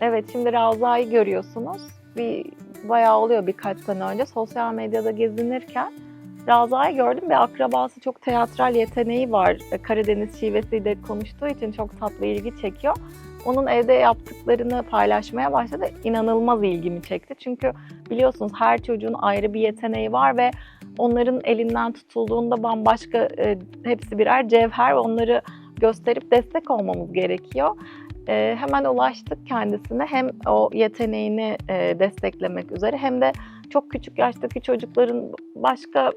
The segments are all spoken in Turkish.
Evet şimdi Ravza'yı görüyorsunuz. Bir bayağı oluyor birkaç sene önce sosyal medyada gezinirken Ravza'yı gördüm. Bir akrabası çok teatral yeteneği var. Karadeniz şivesiyle konuştuğu için çok tatlı ilgi çekiyor. Onun evde yaptıklarını paylaşmaya başladı. İnanılmaz ilgimi çekti. Çünkü biliyorsunuz her çocuğun ayrı bir yeteneği var ve onların elinden tutulduğunda bambaşka e, hepsi birer cevher. Onları gösterip destek olmamız gerekiyor. E, hemen ulaştık kendisine. Hem o yeteneğini e, desteklemek üzere hem de çok küçük yaştaki çocukların başka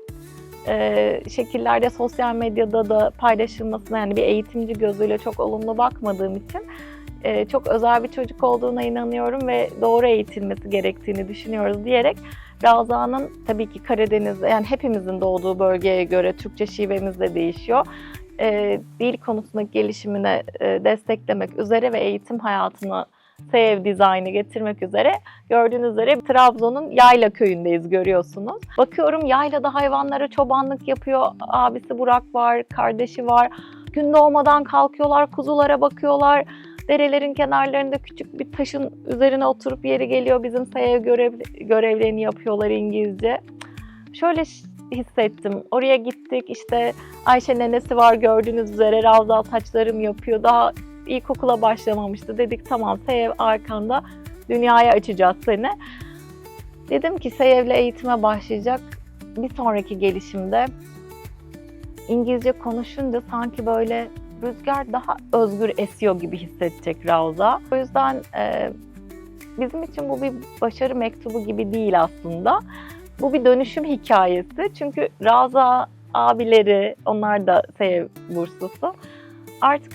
e, şekillerde sosyal medyada da paylaşılmasına yani bir eğitimci gözüyle çok olumlu bakmadığım için e, çok özel bir çocuk olduğuna inanıyorum ve doğru eğitilmesi gerektiğini düşünüyoruz diyerek Ravza'nın tabii ki Karadeniz'de yani hepimizin doğduğu bölgeye göre Türkçe şivemiz de değişiyor. E, dil konusundaki gelişimine e, desteklemek üzere ve eğitim hayatına sev dizaynı getirmek üzere gördüğünüz üzere Trabzon'un Yayla köyündeyiz görüyorsunuz. Bakıyorum Yayla'da hayvanlara çobanlık yapıyor. Abisi Burak var, kardeşi var. Gün doğmadan kalkıyorlar, kuzulara bakıyorlar. Derelerin kenarlarında küçük bir taşın üzerine oturup yeri geliyor bizim sev görev, görevlerini yapıyorlar İngilizce. Şöyle hissettim. Oraya gittik işte Ayşe nenesi var gördüğünüz üzere Ravza saçlarım yapıyor. Daha ilkokula başlamamıştı. Dedik tamam Seyev arkanda dünyaya açacağız seni. Dedim ki Seyev'le eğitime başlayacak. Bir sonraki gelişimde İngilizce konuşunca sanki böyle rüzgar daha özgür esiyor gibi hissedecek Ravza. O yüzden e, bizim için bu bir başarı mektubu gibi değil aslında. Bu bir dönüşüm hikayesi. Çünkü Ravza abileri, onlar da Seyev burslusu. Artık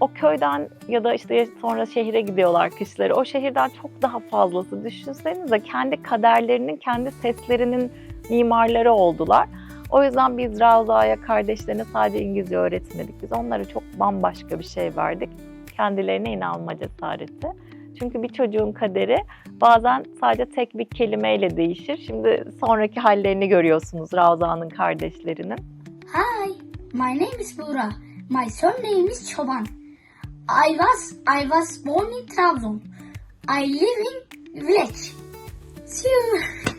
o köyden ya da işte sonra şehire gidiyorlar kışları. O şehirden çok daha fazlası. Düşünsenize kendi kaderlerinin, kendi seslerinin mimarları oldular. O yüzden biz Ravza'ya kardeşlerine sadece İngilizce öğretmedik. Biz onlara çok bambaşka bir şey verdik. Kendilerine inanma cesareti. Çünkü bir çocuğun kaderi bazen sadece tek bir kelimeyle değişir. Şimdi sonraki hallerini görüyorsunuz Ravza'nın kardeşlerinin. Hi, my name is Bura. My surname is Choban. I was I was born in Trabzon. I live in village. See you.